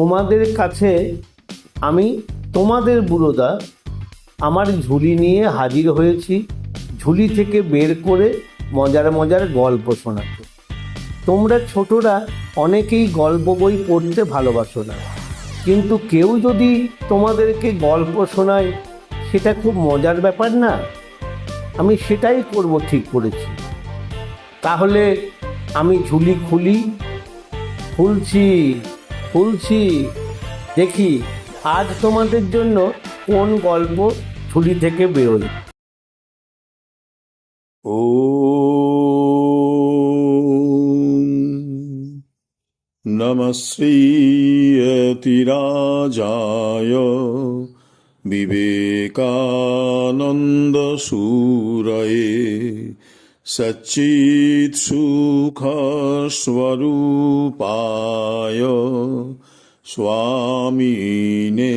তোমাদের কাছে আমি তোমাদের বুড়োদা আমার ঝুলি নিয়ে হাজির হয়েছি, ঝুলি থেকে বের করে মজার মজার গল্প শোনাতে। তোমরা ছোটরা অনেকেই গল্প বই পড়তে ভালোবাসো না। কিন্তু কেউ যদি তোমাদেরকে গল্প শোনায়, সেটা খুব মজার ব্যাপার না। আমি সেটাই করব ঠিক করেছি। তাহলে আমি ঝুলি খুলি, খুলছি। খুলছি। দেখি আজ তোমাদের জন্য কোন গল্প ছুটি থেকে বেরোল ও নমশ্রীয়তিরাজায় বিবেকানন্দ সুরে सच्चित्सुखस्वरूपाय स्वामिने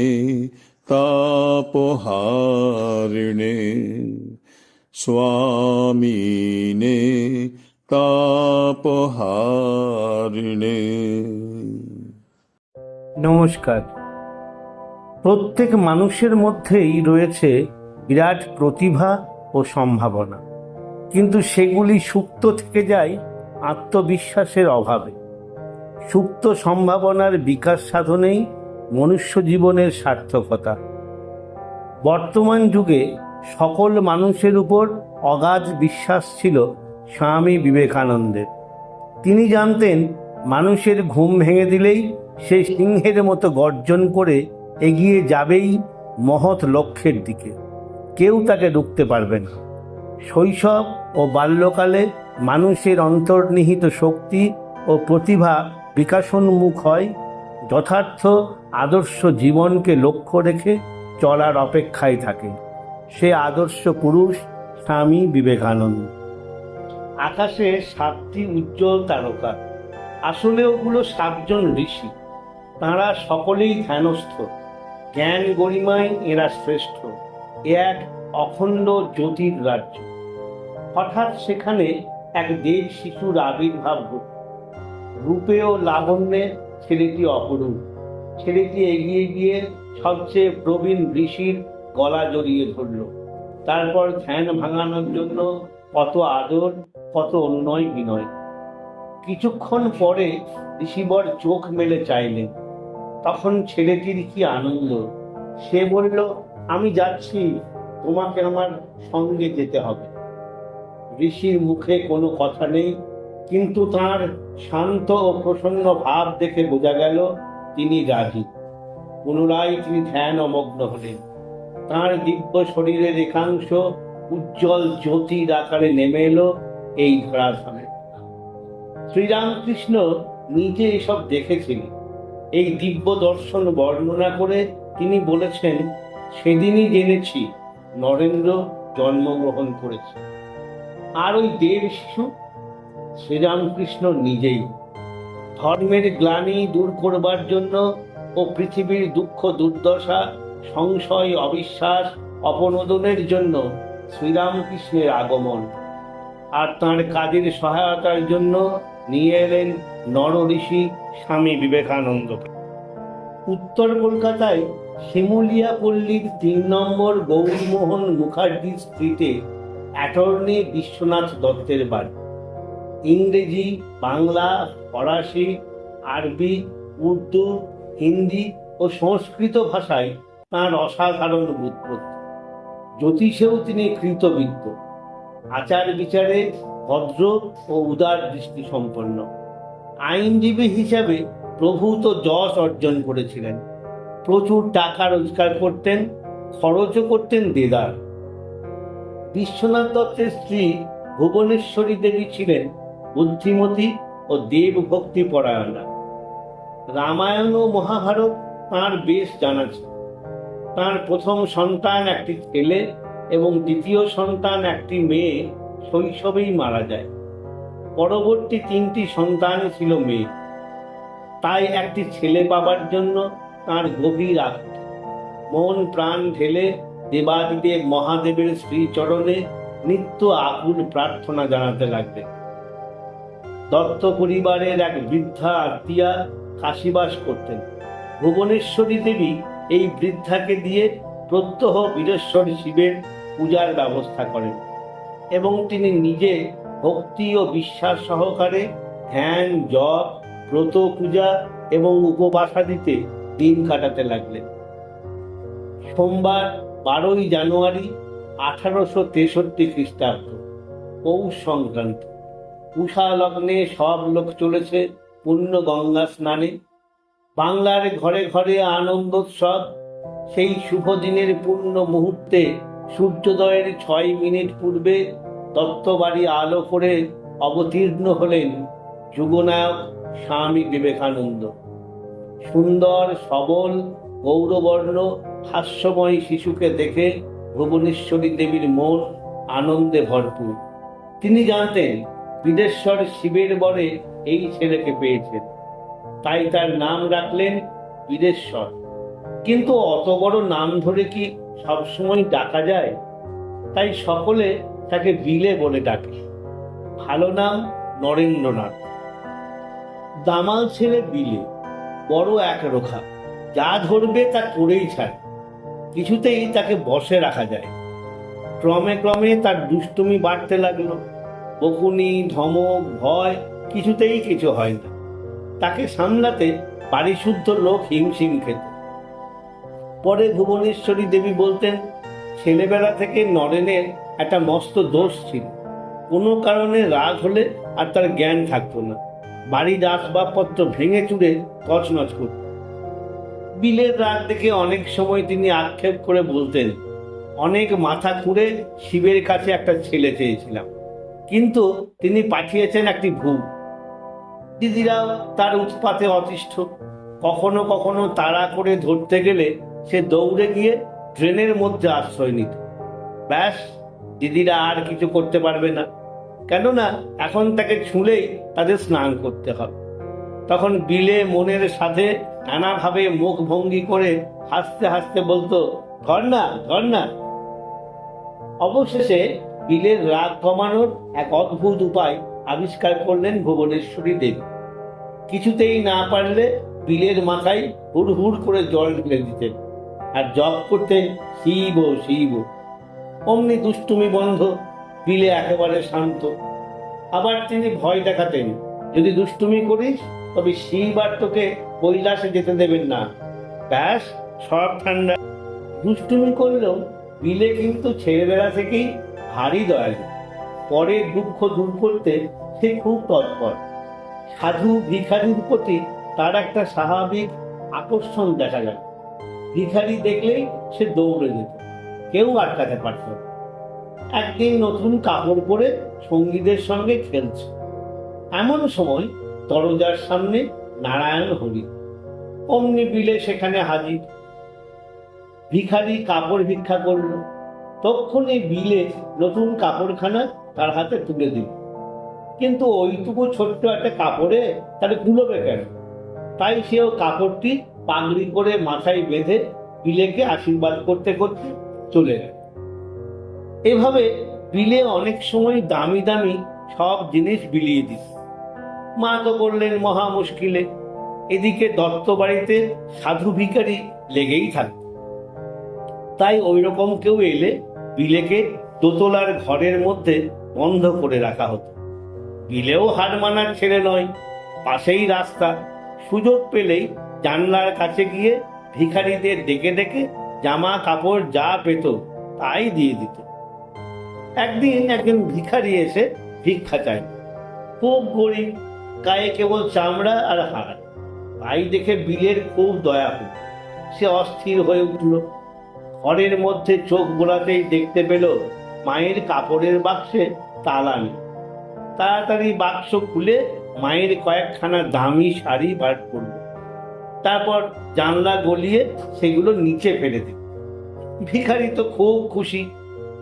तापहारिणे स्वामिने तापहारिणे নমস্কার প্রত্যেক মানুষের মধ্যেই রয়েছে বিরাট প্রতিভা ও সম্ভাবনা কিন্তু সেগুলি সুপ্ত থেকে যায় আত্মবিশ্বাসের অভাবে। সুপ্ত সম্ভাবনার বিকাশ সাধনেই মনুষ্য জীবনের সার্থকতা। বর্তমান যুগে সকল মানুষের উপর অগাধ বিশ্বাস ছিল স্বামী বিবেকানন্দের। তিনি জানতেন, মানুষের ঘুম ভেঙে দিলেই সে সিংহের মতো গর্জন করে এগিয়ে যাবেই মহৎ লক্ষ্যের দিকে। কেউ তাকে রুখতে পারবে না। শৈশব ও বাল্যকালে মানুষের অন্তর্নিহিত শক্তি ও প্রতিভা বিকাশোন্মুখ হয়, যথার্থ আদর্শ জীবনকে লক্ষ্য রেখে চলার অপেক্ষায় থাকে। সে আদর্শ পুরুষ স্বামী বিবেকানন্দ। আকাশে সাতটি উজ্জ্বল তারকা। আসলে ওগুলো সাতজন ঋষি। তাঁরা সকলেই ধ্যানস্থ। জ্ঞান গরিমায় এরা শ্রেষ্ঠ। এ এক অখণ্ড জ্যোতির রাজ্য হঠাৎ সেখানে এক দেব শিশুর আবির্ভাব ঘটল রূপে ও লাবণ্যে ছেলেটি অপরূপ। ছেলেটি এগিয়ে গিয়ে সবচেয়ে প্রবীণ ঋষির গলা জড়িয়ে ধরল। তারপর ধ্যান ভাঙানোর জন্য কত আদর, কত অন্যয় বিনয়। কিছুক্ষণ পরে ঋষিবর চোখ মেলে চাইলেন। তখন ছেলেটির কি আনন্দ? সে বলল, আমি যাচ্ছি, তোমাকে আমার সঙ্গে যেতে হবে। ঋষির মুখে কোনো কথা নেই, কিন্তু তার শান্ত ও প্রসন্ন ভাব দেখে বোঝা গেল তিনি রাজি। পুনরায় তিনি ধ্যান অমগ্ন হলেন। তাঁর দিব্য শরীরের একাংশ উজ্জ্বল জ্যোতির আকারে নেমে এলো এই ধরাধামে। শ্রীরামকৃষ্ণ নিজে এসব দেখেছিলেন। এই দিব্য দর্শন বর্ণনা করে তিনি বলেছেন, সেদিনই জেনেছি, নরেন্দ্র জন্মগ্রহণ করেছে। আর ওই দেব শিশু, শ্রীরামকৃষ্ণ নিজেই। ধর্মের গ্লানি দূর করবার জন্য ও পৃথিবীর দুঃখ, দুর্দশা, সংশয়, অবিশ্বাস, অপনোদনের জন্য শ্রীরামকৃষ্ণের আগমন। আর তাঁর কাজের সহায়তার জন্য নিয়ে এলেন নর ঋষি স্বামী বিবেকানন্দ উত্তর কলকাতায় শিমুলিয়া পল্লীর তিন নম্বর গৌরমোহন মুখার্জি স্ট্রিটে অ্যাটর্নি বিশ্বনাথ দত্তের বাড়ি। ইংরেজি, বাংলা, ফরাসি, আরবি, উর্দু, হিন্দি ও সংস্কৃত ভাষায় তাঁর অসাধারণ বুৎপত্তি জ্যোতিষেও তিনি কৃতবিদ্য আচার বিচারে ভদ্র ও উদার দৃষ্টি সম্পন্ন আইনজীবী হিসাবে প্রভূত যশ অর্জন করেছিলেন। প্রচুর টাকা রোজগার করতেন, খরচও করতেন দেদার। বিশ্বনাথ দত্তের স্ত্রী ভুবনেশ্বরী দেবী ছিলেন বুদ্ধিমতী ও দেব ভক্তি পরায়ণা। রামায়ণ ও মহাভারত তাঁর বেশ জানা ছিল। তাঁর প্রথম সন্তান একটি ছেলে এবং দ্বিতীয় সন্তান একটি মেয়ে শৈশবেই মারা যায়। পরবর্তী তিনটি সন্তান ছিল মেয়ে। তাই একটি ছেলে পাবার জন্য তার গভীর আগ্রহ। মন প্রাণ ঢেলে দেবাদিদেব মহাদেবের শ্রীচরণে নিত্য আকুল প্রার্থনা জানাতে লাগলেন দত্ত পরিবারের এক বৃদ্ধা আত্মীয়া কাশিবাস করতেন। ভুবনেশ্বরী দেবী এই বৃদ্ধাকে দিয়ে প্রত্যহ বীরেশ্বর শিবের পূজার ব্যবস্থা করেন এবং তিনি নিজে ভক্তি ও বিশ্বাস সহকারে ধ্যান, জপ, ব্রত পূজা এবং উপবাসাদিতে দিন কাটাতে লাগলেন। সোমবার বারোই জানুয়ারি আঠারোশো তেষট্টি খ্রিস্টাব্দ, পৌষ সংক্রান্তি। উষা লগ্নে সব লোক চলেছে পূর্ণ গঙ্গা স্নানে। বাংলার ঘরে ঘরে আনন্দোৎসব, সেই শুভ দিনের পূর্ণ মুহূর্তে সূর্যোদয়ের ছয় মিনিট পূর্বে দত্তবাড়ি আলো করে অবতীর্ণ হলেন যুগনায়ক স্বামী বিবেকানন্দ। সুন্দর, সবল, গৌরবর্ণ হাস্যময় শিশুকে দেখে ভুবনেশ্বরী দেবীর মন আনন্দে ভরপুর। তিনি জানতেন বিদেশ্বর শিবের বরে এই ছেলেকে পেয়েছেন। তাই তার নাম রাখলেন বিদেশ্বর। কিন্তু অত বড় নাম ধরে কি সবসময় ডাকা যায়? তাই সকলে তাকে বিলে বলে ডাকে। ভালো নাম নরেন্দ্রনাথ। দামাল ছেলে বিলে, বড় এক রোখা। যা ধরবে তা করেই ছাড়ে কিছুতেই তাকে বসে রাখা যায়। ক্রমে ক্রমে তার দুষ্টুমি বাড়তে লাগল। বকুনি, ধমক, ভয়, কিছুতেই কিছু হয় না। তাকে সামলাতে বাড়িশুদ্ধ লোক হিমশিম খেত। পরে ভুবনেশ্বরী দেবী বলতেন, ছেলেবেলা থেকে নরেনের একটা মস্ত দোষ ছিল। কোনো কারণে রাগ হলে আর তার জ্ঞান থাকতো না। বাড়ির আসবাবপত্র ভেঙে চুরে তছনছ করত। বিলের রাগ দেখে অনেক সময় তিনি আক্ষেপ করে বলতেন, অনেক মাথা খুঁড়ে শিবের কাছে একটা ছেলে চেয়েছিলাম, কিন্তু তিনি পাঠিয়েছেন একটি ভূত দিদিরাও তার উৎপাতে অতিষ্ঠ। কখনো কখনো তাড়া করে ধরতে গেলে সে দৌড়ে গিয়ে ট্রেনের মধ্যে আশ্রয় নিত। ব্যাস, দিদিরা আর কিছু করতে পারবে না। কেননা এখন তাকে ছুঁলেই তাদের স্নান করতে হবে। তখন বিলে মনের সাথে নানাভাবে মুখ ভঙ্গি করে হাসতে হাসতে বলতো ধর না ধর না অবশেষে বিলের রাগ কমানোর এক অদ্ভুত উপায় আবিষ্কার করলেন ভুবনেশ্বরী দেবী। কিছুতেই না পারলে বিলের মাথায় হুড় হুড় করে জল ঢেলে দিতেন আর জপ করতেন শিব শিব। অমনি দুষ্টুমি বন্ধ, বিলে একেবারে শান্ত। আবার তিনি ভয় দেখাতেন, যদি দুষ্টুমি করিস তবে আর তোকে কৈলাসে যেতে দেবেন না। ব্যাস, সব ঠান্ডা। দুষ্টুমি করলেও বিলে কিন্তু ছেলেবেলা থেকেই ভারী দয়ালু। পরের দুঃখ দূর করতে সে খুব তৎপর। সাধু ভিখারির প্রতি তার একটা স্বাভাবিক আকর্ষণ দেখা যায়। ভিখারি দেখলেই সে দৌড়ে যেত। কেউ আটকাতে পারত না। একদিন নতুন কাপড় পরে সঙ্গীদের সঙ্গে খেলছে। এমন সময় দরজার সামনে নারায়ণ হরি। অমনি বিলে সেখানে হাজির। ভিখারি কাপড় ভিক্ষা করল। তক্ষণে বিলে নতুন কাপড়খানা তার হাতে তুলে দিল। কিন্তু ওইটুকু ছোট্ট একটা কাপড়ে তাহলে কুলোবে কেন? তাই সেও কাপড়টি পাগড়ি করে মাথায় বেঁধে বিলেকে আশীর্বাদ করতে করতে চলে গেল। এভাবে বিলে অনেক সময় দামি দামি সব জিনিস বিলিয়ে দিত। মা তো বললেন, মহা মুশকিলে। এদিকে দত্ত বাড়িতে সাধু ভিখারি লেগেই থাকত তাই ওই রকম কেউ এলে বিলেকে দোতলার ঘরের মধ্যে বন্ধ করে রাখা হতো। বিলেও হার মানার ছেলে নয়, পাশেই রাস্তা। সুযোগ পেলেই জানলার কাছে গিয়ে ভিখারিদের ডেকে ডেকে জামা কাপড় যা পেত তাই দিয়ে দিত। একদিন একজন ভিখারি এসে ভিক্ষা চাই খুব গরিব গায়ে কেবল চামড়া আর হাড় তাই দেখে বিলের খুব দয়া হল। সে অস্থির হয়ে উঠল। ঘরের মধ্যে চোখ বোলাতেই দেখতে পেল মায়ের কাপড়ের বাক্সে তালা নেই। তাড়াতাড়ি বাক্স খুলে মায়ের কয়েকখানা দামি শাড়ি বার করল। তারপর জানলা গলিয়ে সেগুলো নিচে ফেলে দিল। ভিখারি তো খুব খুশি।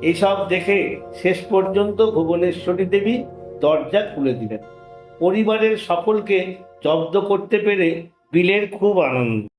এসব দেখে শেষ পর্যন্ত ভুবনেশ্বরী দেবী দরজা খুলে দিলেন। পরিবারের সকলকে জব্দ করতে পেরে বিলের খুব আনন্দ।